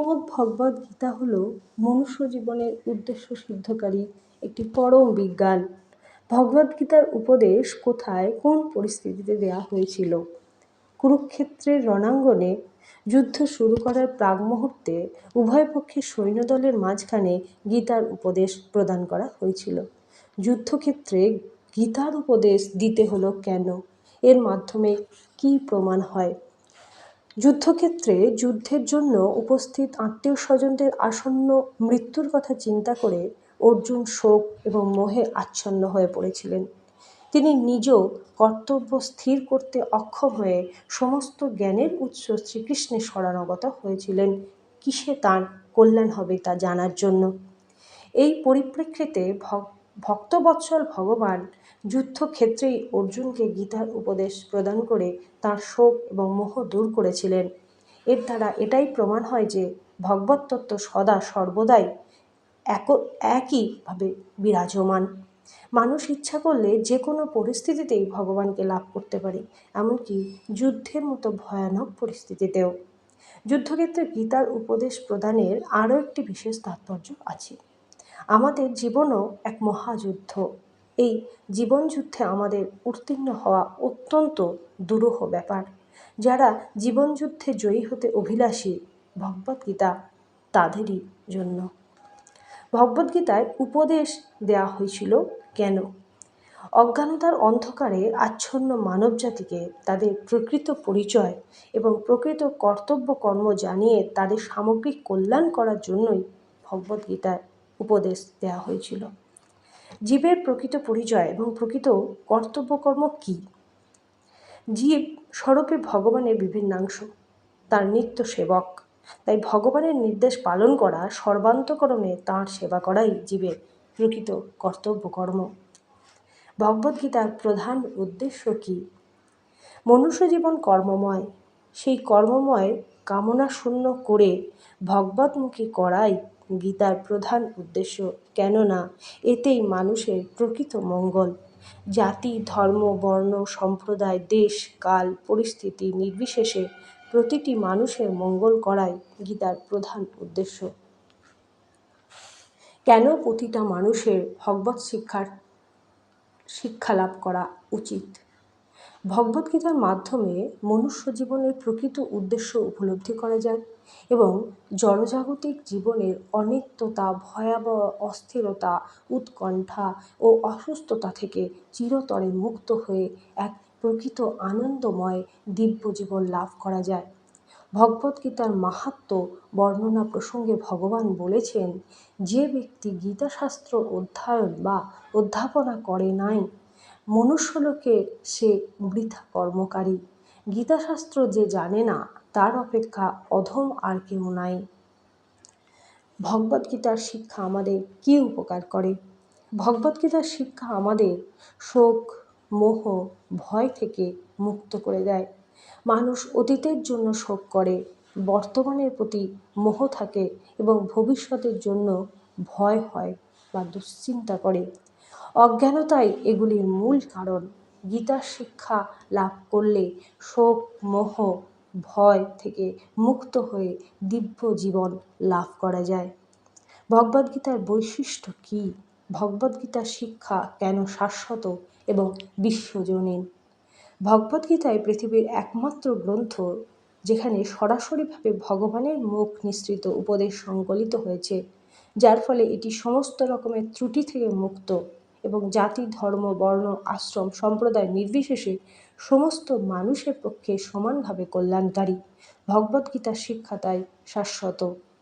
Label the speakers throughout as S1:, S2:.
S1: শ্রীমদ্ ভগবদ গীতা হল মনুষ্য জীবনের উদ্দেশ্য সিদ্ধকারী একটি পরম বিজ্ঞান। ভগবদ্গীতার উপদেশ কোথায়, কোন পরিস্থিতিতে দেয়া হয়েছিল? কুরুক্ষেত্রের রণাঙ্গনে যুদ্ধ শুরু করার প্রাগ মুহূর্তে উভয় পক্ষের সৈন্যদলের মাঝখানে গীতার উপদেশ প্রদান করা হয়েছিল। যুদ্ধক্ষেত্রে গীতার উপদেশ দিতে হলো কেন? এর মাধ্যমে কি প্রমাণ হয়? যুদ্ধক্ষেত্রে যুদ্ধের জন্য উপস্থিত আত্মীয় স্বজনদের আসন্ন মৃত্যুর কথা চিন্তা করে অর্জুন শোক এবং মোহে আচ্ছন্ন হয়ে পড়েছিলেন। তিনি নিজ কর্তব্য স্থির করতে অক্ষম হয়ে সমস্ত জ্ঞানের উৎস শ্রীকৃষ্ণের শরণাগত হয়েছিলেন। কিসে তার কল্যাণ হবে তা জানার জন্য? এই পরিপ্রেক্ষিতে ভক্তবৎসল ভগবান যুদ্ধক্ষেত্রেই অর্জুনকে গীতার উপদেশ প্রদান করে তার শোক এবং মোহ দূর করেছিলেন। এর দ্বারা এটাই প্রমাণ হয় যে ভগবত তত্ত্ব সদা সর্বদাই এক, একইভাবে বিরাজমান। মানুষ ইচ্ছা করলে যে কোনো পরিস্থিতিতেই ভগবানকে লাভ করতে পারে, এমনকি যুদ্ধের মতো ভয়ানক পরিস্থিতিতেও। যুদ্ধক্ষেত্রে গীতার উপদেশ প্রদানের আরও একটি বিশেষ তাৎপর্য আছে। আমাদের জীবনও এক মহাযুদ্ধ। এই জীবনযুদ্ধে আমাদের উত্তীর্ণ হওয়া অত্যন্ত দুরূহ ব্যাপার। যারা জীবনযুদ্ধে জয়ী হতে অভিলাষী ভগবদ্গীতা তাদেরই জন্য। ভগবদ্গীতায় উপদেশ দেয়া হয়েছিল, কেন? অজ্ঞানতার অন্ধকারে আচ্ছন্ন মানবজাতিকে তাদের প্রকৃত পরিচয় এবং প্রকৃত কর্তব্য কর্ম জানিয়ে তাদের সামগ্রিক কল্যাণ করার জন্যই ভগবদ্গীতায় উপদেশ দেওয়া হয়েছিল। জীবের প্রকৃত পরিচয় এবং প্রকৃত কর্তব্যকর্ম কী? জীব স্বরূপে ভগবানের বিভিন্নাংশ, তার নিত্য সেবক। তাই ভগবানের নির্দেশ পালন করা সর্বান্তকরণে তাঁর সেবা করাই জীবের প্রকৃত কর্তব্যকর্ম। ভগবদ্গীতার প্রধান উদ্দেশ্য কি? মনুষ্য জীবন কর্মময়, সেই কর্মময় কামনা শূন্য করে ভগবতমুখী করাই গীতার প্রধান উদ্দেশ্য, কেননা এতেই মানুষের প্রকৃত মঙ্গল। জাতি, ধর্ম, বর্ণ, সম্প্রদায়, দেশ, কাল, পরিস্থিতি নির্বিশেষে প্রতিটি মানুষের মঙ্গল করাই গীতার প্রধান উদ্দেশ্য। কেন প্রতিটা মানুষের ভগবত শিক্ষার শিক্ষা লাভ করা উচিত? ভগবদ্গীতার মাধ্যমে মনুষ্য জীবনের প্রকৃত উদ্দেশ্য উপলব্ধি করা যায়। এবং জড়জাগতিক জীবনের অনিত্যতা, ভয়াবহ অস্থিরতা, উৎকণ্ঠা ও অসুস্থতা থেকে চিরতরে মুক্ত হয়ে এক প্রকৃত আনন্দময় দিব্য জীবন লাভ করা যায়। ভগবদ্গীতার মাহাত্ম বর্ণনা প্রসঙ্গে ভগবান বলেছেন, যে ব্যক্তি গীতাশাস্ত্র অধ্যয়ন বা অধ্যাপনা করে নাই, মনুষ্যলোকে সে বৃথা কর্মকারী। গীতাশাস্ত্র যে জানে না তার অপেক্ষা অধম আর কেউ নাই। ভগবদ্গীতার শিক্ষা আমাদের কি উপকার করে? ভগবদ্গীতার শিক্ষা আমাদের শোক, মোহ, ভয় থেকে মুক্ত করে দেয়। মানুষ অতীতের জন্য শোক করে, বর্তমানের প্রতি মোহ থাকে এবং ভবিষ্যতের জন্য ভয় হয় বা দুশ্চিন্তা করে। অজ্ঞানতাই এগুলির মূল কারণ। গীতার শিক্ষা লাভ করলে শোক, মোহ ভয় থেকে মুক্ত হয়ে দিব্য জীবন লাভ করা যায়। ভগবদ্গীতার বৈশিষ্ট্য কী? ভগবদ্গীতার শিক্ষা কেন শাশ্বত এবং বিশ্বজনীন? ভগবদ্গীতায় পৃথিবীর একমাত্র গ্রন্থ যেখানে সরাসরিভাবে ভগবানের মুখ নিঃসৃত উপদেশ সংকলিত হয়েছে, যার ফলে এটি সমস্ত রকমের ত্রুটি থেকে মুক্ত এবং জাতি, ধর্ম, বর্ণ, আশ্রম, সম্প্রদায় নির্বিশেষে সমস্ত মানুষের পক্ষে সমানভাবে কল্যাণকারী। ভগবদ্গীতার শিক্ষা তাই শাশ্বত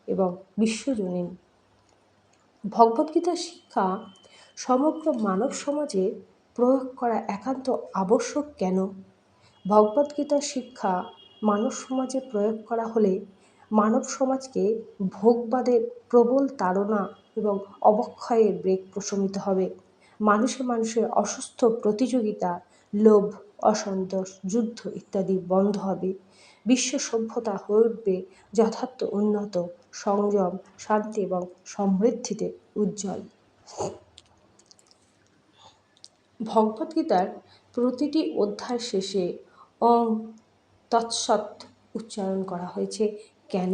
S1: এবং বিশ্বজনীন। ভগবদ্গীতার শিক্ষা সমগ্র মানব সমাজে প্রয়োগ করা একান্ত আবশ্যক কেন? ভগবদ্গীতার শিক্ষা মানব সমাজে প্রয়োগ করা হলে মানব সমাজকে ভোগবাদের প্রবল তাড়না এবং অবক্ষয়ের বেগ প্রশমিত হবে। মানুষে মানুষের অসুস্থ প্রতিযোগিতা, লোভ, অসন্তোষ, যুদ্ধ ইত্যাদি বন্ধ হবে। বিশ্ব সভ্যতা হয়ে উঠবে যথার্থ উন্নত, সংযম, শান্তি এবং সমৃদ্ধিতে উজ্জ্বল। ভগবদ্গীতার প্রতিটি অধ্যায় শেষে ওম তৎসৎ উচ্চারণ করা হয়েছে। কেন?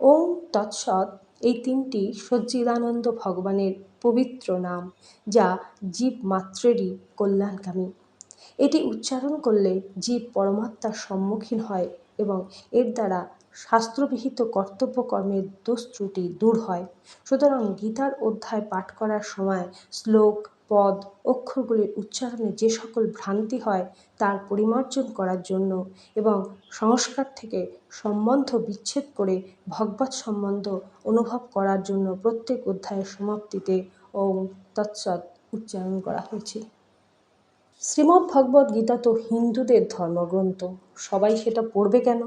S1: ওম তৎসৎ এই তিনটি সচ্চিদানন্দ ভগবানের পবিত্র নাম, যা জীব মাত্রেরই কল্যাণকামী। এটি উচ্চারণ করলে জীব পরমাত্মার সম্মুখীন হয় এবং এর দ্বারা শাস্ত্রবিহিত কর্তব্য কর্মের দোষ ত্রুটি দূর হয়। সুতরাং গীতার অধ্যায় পাঠ করার সময় শ্লোক, পদ, অক্ষরগুলির উচ্চারণে যে সকল ভ্রান্তি হয়, তার পরিমার্জন করার জন্য এবং সংস্কার থেকে সম্বন্ধ বিচ্ছেদ করে ভগবৎ সম্বন্ধ অনুভব করার জন্য প্রত্যেক অধ্যায়ের সমাপ্তিতে ওম তৎসৎ উচ্চারণ করা হয়েছে। শ্রীমদ্ ভগবদ্ গীতা তো হিন্দুদের ধর্মগ্রন্থ, সবাই সেটা পড়বে কেন?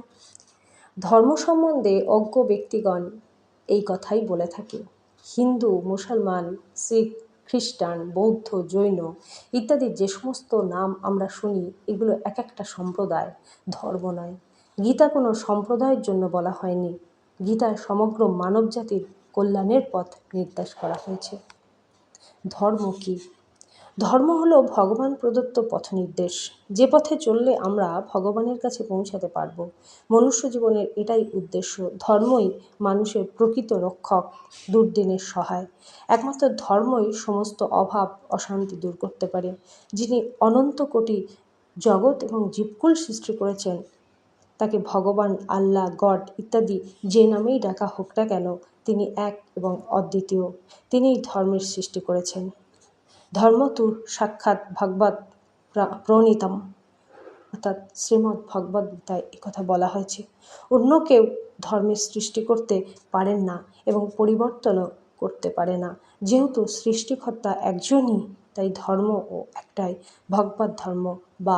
S1: ধর্ম সম্বন্ধে অজ্ঞ ব্যক্তিগণ এই কথাই বলে থাকে। হিন্দু, মুসলমান, শিখ, খ্রিস্টান, বৌদ্ধ, জৈন ইত্যাদি যে সমস্ত নাম আমরা শুনি, এগুলো এক একটা সম্প্রদায়, ধর্ম নয়। গীতা কোনো সম্প্রদায়ের জন্য বলা হয়নি। গীতায় সমগ্র মানবজাতির কল্যাণের পথ নির্দেশ করা হয়েছে। ধর্ম কী? ধর্ম হলো ভগবান প্রদত্ত পথ নির্দেশ যে পথে চললে আমরা ভগবানের কাছে পৌঁছাতে পারব। মনুষ্য জীবনের এটাই উদ্দেশ্য। ধর্মই মানুষের প্রকৃত রক্ষক, দুর্দিনের সহায়। একমাত্র ধর্মই সমস্ত অভাব, অশান্তি দূর করতে পারে। যিনি অনন্ত কোটি জগৎ এবং জীবকুল সৃষ্টি করেছেন তাকে ভগবান, আল্লাহ, গড ইত্যাদি যে নামেই ডাকা হোক না কেন তিনি এক এবং অদ্বিতীয়। তিনিই ধর্মের সৃষ্টি করেছেন। ধর্ম তু সাক্ষাৎ ভগবত প্রণীতম। অর্থাৎ শ্রীমদ্ ভগবদ গীতায় কথা বলা হয়েছে। অন্য কেউ ধর্মের সৃষ্টি করতে পারেন না এবং পরিবর্তনও করতে পারে না। যেহেতু সৃষ্টিকর্তা একজনই, তাই ধর্ম ও একটাই ভগবত ধর্ম বা